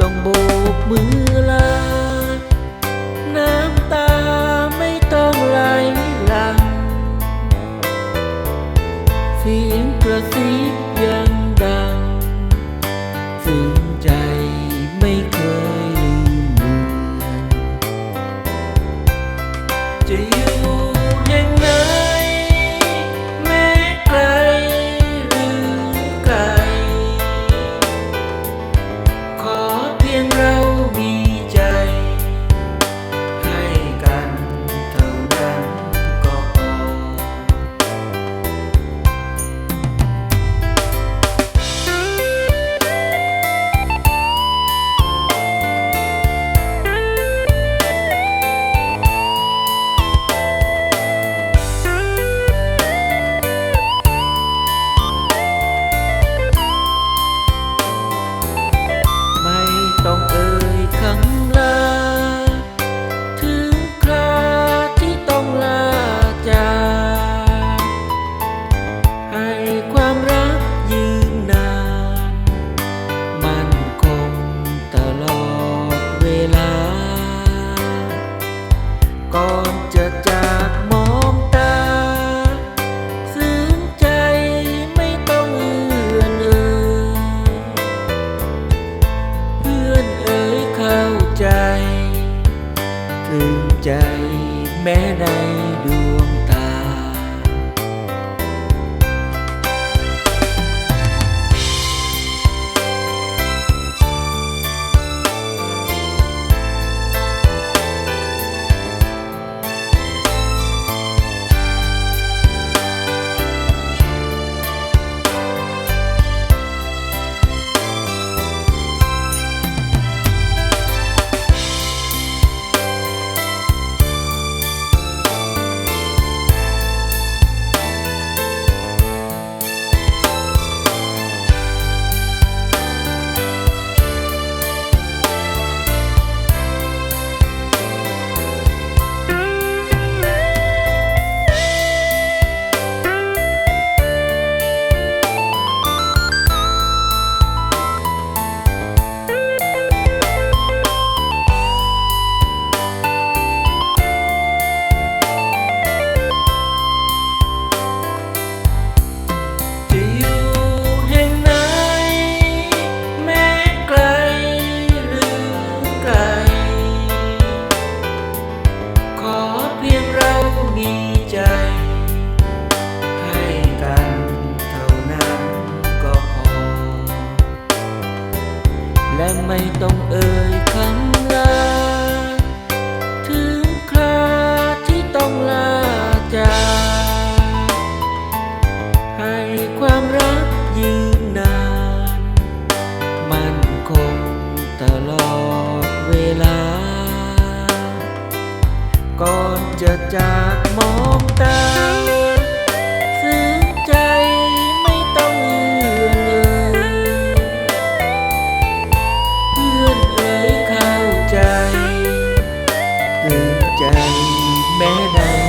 ต้องโบกมือลา น้ำตาไม่ต้องไหลหลังเสียงกระซิบ cây mẹ đây đường ต้องเอ่ยคำลา ถึงคราที่ต้องลาจากให้ความรักยืนนาน มันคงตลอดเวลา ก่อนจะจากมอง แม่ใด